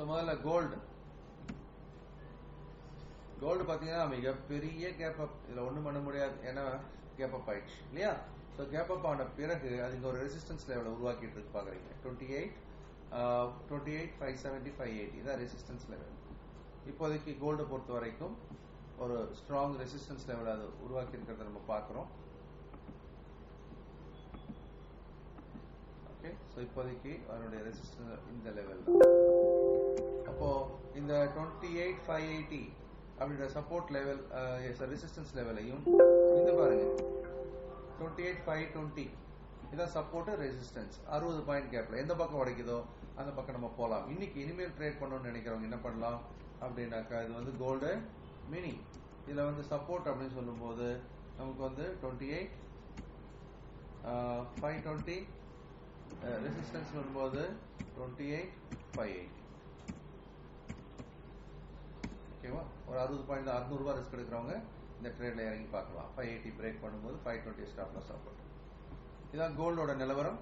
So முதல்ல gold gold பார்த்தீங்கன்னா மிகப்பெரிய கேப் அப் இதில் ஒன்றும் பண்ண முடியாது. ஏன்னா கேப் அப் ஆயிடுச்சு. இல்லையா? ஸோ கேப் அப் ஆன பிறகு அது இங்கே ஒரு ரெசிஸ்டன்ஸ் லெவலை உருவாக்கிட்டு இருக்கு பார்க்குறீங்க twenty eight twenty eight five seventy five eighty இதான் ரெசிஸ்டன்ஸ் லெவல் இப்போதைக்கு கோல்டை பொறுத்த வரைக்கும் ஒரு ஸ்ட்ராங் ரெசிஸ்டன்ஸ் லெவல் அது உருவாக்கி இருக்கிறத நம்ம பார்க்குறோம். ஓகே ஸோ இப்போதைக்கு அதனுடைய ரெசிஸ்டன்ஸ் இந்த லெவல் தான். டுவெண்ட்டி எயிட் ஃபைவ் எயிட்டி அப்படின்ற சப்போர்ட் லெவல் ரெசிஸ்டன்ஸ் லெவலையும் இந்த பாருங்க. டுவெண்ட்டி எயிட் ஃபைவ் டுவெண்ட்டி இதான் சப்போர்ட் ரெசிஸ்டன்ஸ் அறுபது பாயிண்ட் கேப்ல எந்த பக்கம் உடைக்குதோ அந்த பக்கம் நம்ம போகலாம் இன்னைக்கு இனிமேல் ட்ரேட் பண்ணணும்னு நினைக்கிறவங்க என்ன பண்ணலாம்? அப்படின்னாக்கா இது வந்து கோல்டு மினி இதில் வந்து சப்போர்ட் அப்படின்னு சொல்லும்போது நமக்கு வந்து twenty eight five twenty resistance வரும்போது டுவெண்ட்டி எயிட் ஃபைவ் எயிட் ஓகேவா? ஒரு அறுபது பாயிண்ட் அறுநூறுபா ரிஸ்க் எடுக்கிறவங்க இந்த ட்ரேட்ல இறங்கி பார்க்கலாம். ஃபைவ் எயிட்டி பிரேக் பண்ணும்போது ஃபைவ் டுவெண்ட்டி ஸ்டாப்ல சப்போர்ட் இதான் கோல்டோட நிலவரம்.